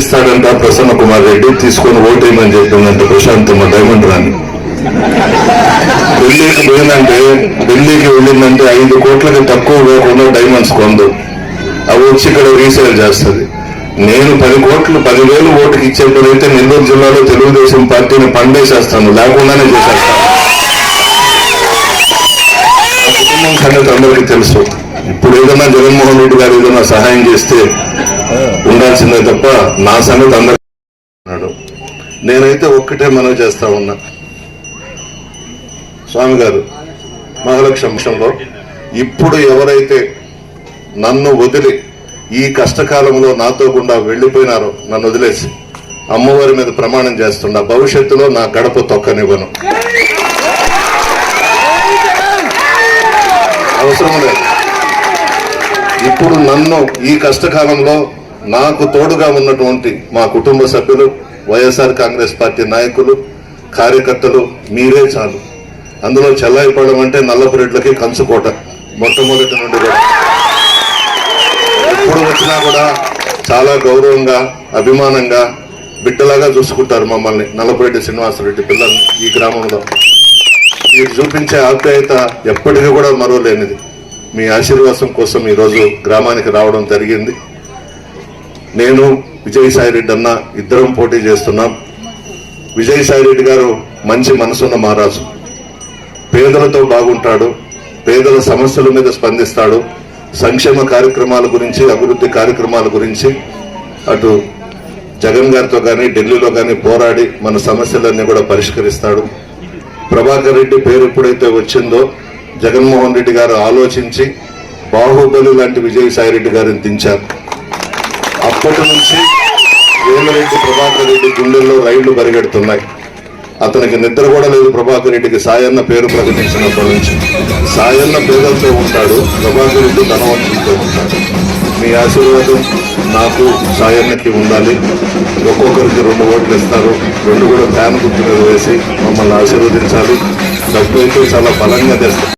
ఇస్తాడంట ప్రసన్న కుమార్ రెడ్డి తీసుకొని ఓటేయమని చెప్పిందంట ప్రశాంత్ మా డైమండ్ రాణి. ఢిల్లీకి పోయిందంటే ఢిల్లీకి వెళ్ళిందంటే ఐదు కోట్లకి తక్కువ కాకుండా డైమండ్స్ కొందు. అవి వచ్చి ఇక్కడ రీసేల్ చేస్తుంది. నేను పది కోట్లు పదివేలు ఓటుకి ఇచ్చేప్పుడైతే నెల్లూరు జిల్లాలో తెలుగుదేశం పార్టీని పండేసేస్తాను లేకుండానే చేసేస్తాను. కుటుంబం సంగతి అందరికీ తెలుసు. ఇప్పుడు ఏదైనా జగన్మోహన్ రెడ్డి గారు ఏదైనా సహాయం చేస్తే ఉండాల్సిందే తప్ప నా సంగతి అందరు అన్నాడు. నేనైతే ఒక్కటే మనవి చేస్తా ఉన్నా. స్వామి గారు మహాలక్ష్యంలో ఇప్పుడు ఎవరైతే నన్ను వదిలి ఈ కష్టకాలంలో నాతో గుండా వెళ్ళిపోయినారో నన్ను వదిలేసి అమ్మవారి మీద ప్రమాణం చేస్తున్నా భవిష్యత్తులో నా గడప తొక్కనివ్వను. అవసరం లేదు ఇప్పుడు నన్ను ఈ కష్టకాలంలో నాకు తోడుగా ఉన్నటువంటి మా కుటుంబ సభ్యులు వైఎస్ఆర్ కాంగ్రెస్ పార్టీ నాయకులు కార్యకర్తలు మీరే చాలు. అందులో చెల్లాయిపడడం అంటే నల్లపురెడ్లకి కంచుకోట మొట్టమొదటి నుండి కూడా. ఎప్పుడు వచ్చినా కూడా చాలా గౌరవంగా అభిమానంగా బిడ్డలాగా చూసుకుంటారు మమ్మల్ని నల్లపురెడ్డి శ్రీనివాసరెడ్డి పిల్లల్ని ఈ గ్రామంలో. మీరు చూపించే ఆప్యాయత ఎప్పటికీ కూడా మరో లేనిది మీ ఆశీర్వాదం కోసం ఈరోజు గ్రామానికి రావడం జరిగింది. నేను విజయసాయి రెడ్డి అన్న ఇద్దరం పోటీ చేస్తున్నాం. విజయసాయి రెడ్డి గారు మంచి మనసున్న మహారాజు. పేదలతో బాగుంటాడు. పేదల సమస్యల మీద స్పందిస్తాడు. సంక్షేమ కార్యక్రమాల గురించి అభివృద్ధి కార్యక్రమాల గురించి అటు జగన్ గారితో కానీ ఢిల్లీలో కానీ పోరాడి మన సమస్యలన్నీ కూడా పరిష్కరిస్తాడు. ప్రభాకర్ రెడ్డి పేరు ఎప్పుడైతే వచ్చిందో జగన్మోహన్ రెడ్డి గారు ఆలోచించి బాహుబలి లాంటి విజయసాయి రెడ్డి గారిని దించారు. అప్పటి నుంచి వేమిరెడ్డి ప్రభాకర్ రెడ్డి గుండెల్లో రైళ్ళు పరిగెడుతున్నాయి. అతనికి నిద్ర కూడా లేదు. ప్రభాకర్ రెడ్డికి సాయన్న పేరు ప్రకటించినప్పటి నుంచి. సాయన్న పేదలతో ఉంటాడు. ప్రభాకర్ రెడ్డి ధనవంతులతో ఉంటాడు. మీ ఆశీర్వాదం నాకు సాయన్నకి ఉండాలి. ఒక్కొక్కరికి రెండు ఓట్లు ఇస్తారు. రెండు కూడా ఫ్యాన్ గుర్తు మీద వేసి మమ్మల్ని ఆశీర్వదించాలి. డబ్బు అయితే చాలా బలంగా తెస్తారు.